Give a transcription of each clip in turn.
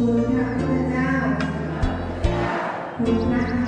คุณพระพุทธเจ้าคุณพระ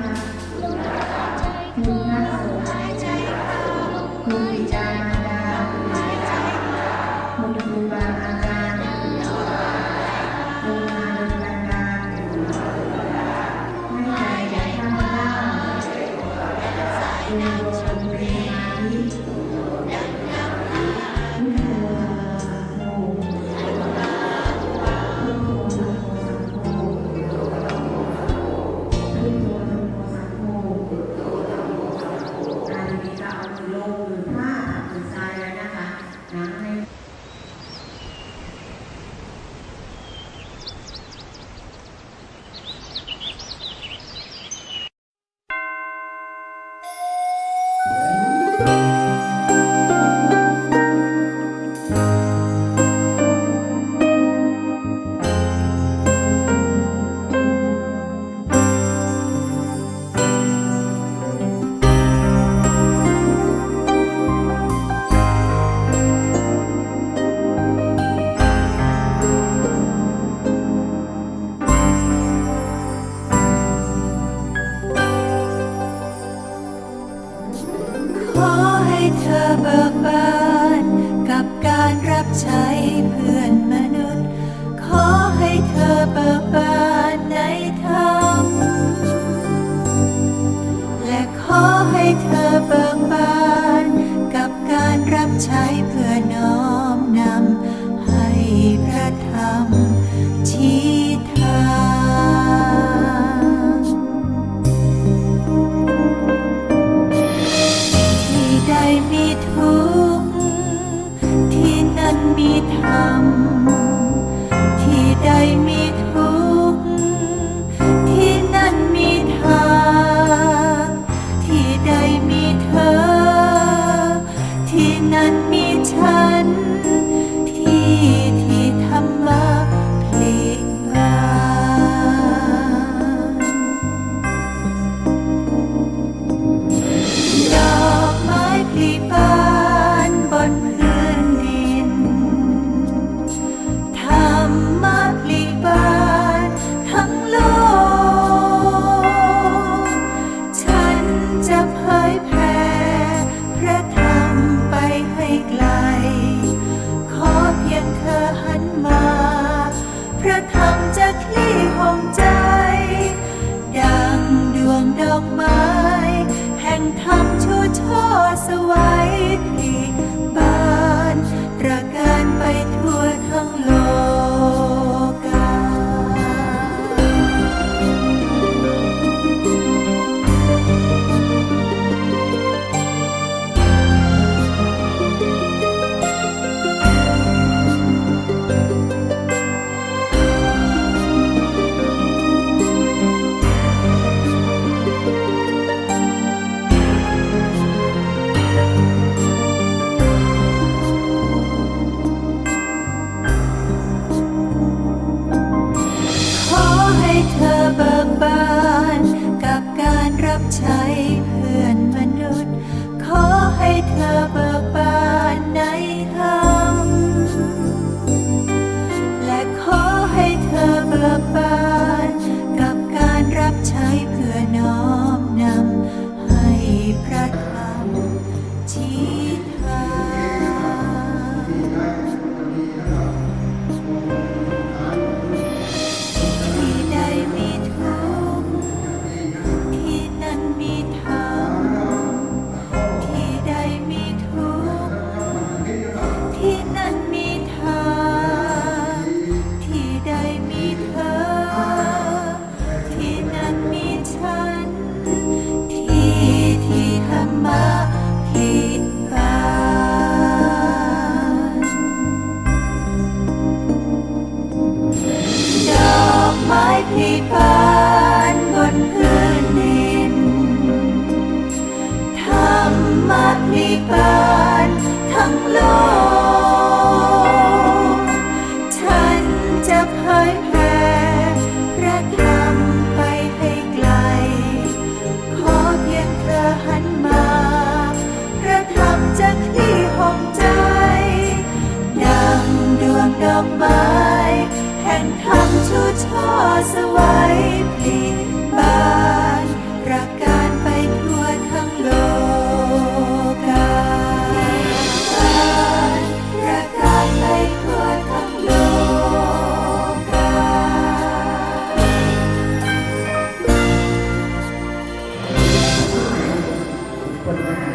นนะคะ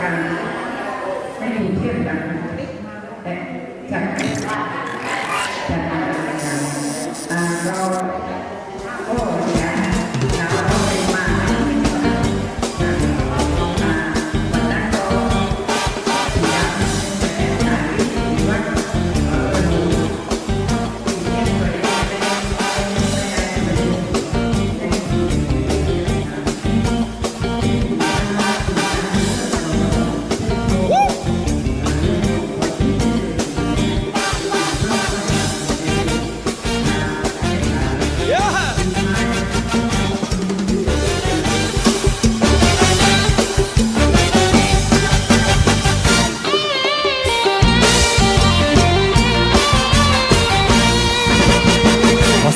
การไม่มีเทียบกันแต่จาก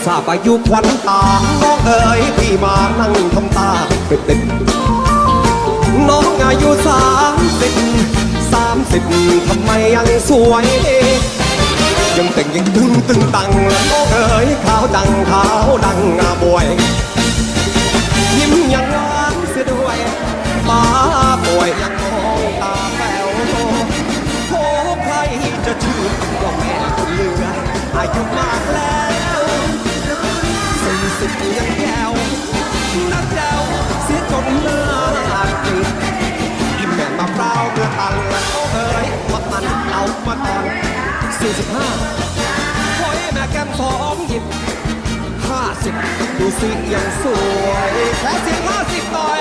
ทราบอายุควันตา น้องเอ๋ยพี่มานั่งทำตาเป็นเป็น้องอายุสามสิบสามสิบทำไมยังสวย ยังแต่งยังตึงตึงตังน้องเอ๋ยขาวดังขาวดังอาบวย ยิ้มยังหวานเสียด้วยตาป่วยยังมองตาแป๋วโอ้ใครจะชื่นก็แม่คนเลืออายุมากแล้ว 45หอยแม่แก้มสองหยิบ 50 ดูสิยังสวย ขอเสียง50ต่อย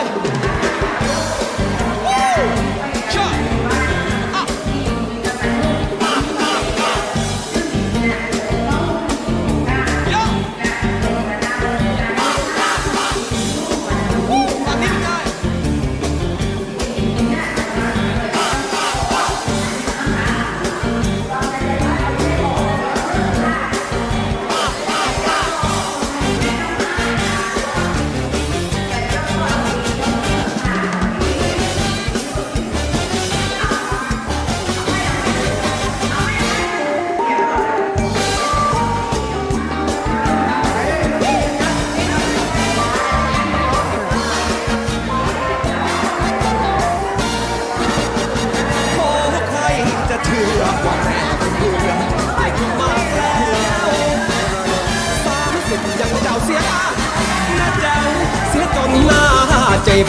ก็บ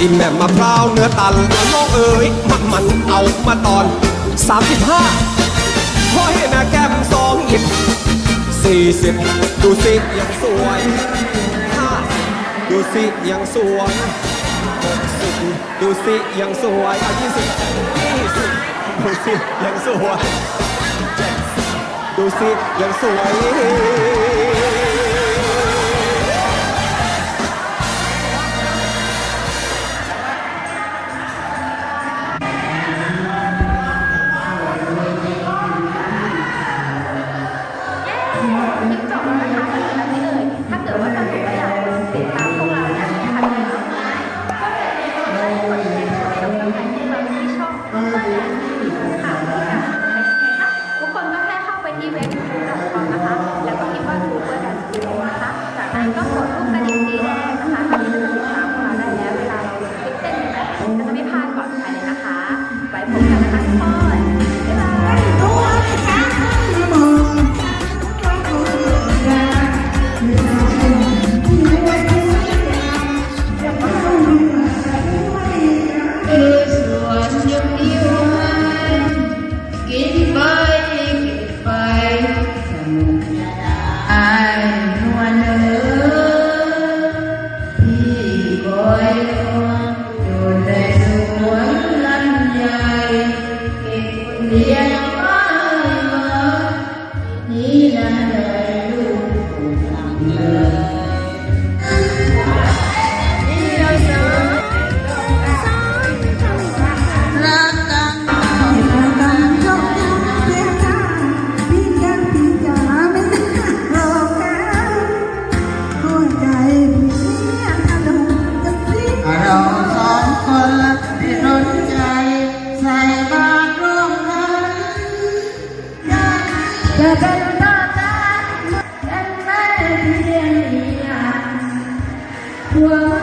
อีแม่มะพร้าวเนื้อตันน้องเอ๋ยมันมันเอามาตอน 35พ่อให้แม่แก้มสองหยิบสี่สิบดูสิยังสวยห้าดูสิยังสวยสิบดูสิยังสวยยี่สิบยี่สิบดูสิยังสวยดูสิยังสวย Wow.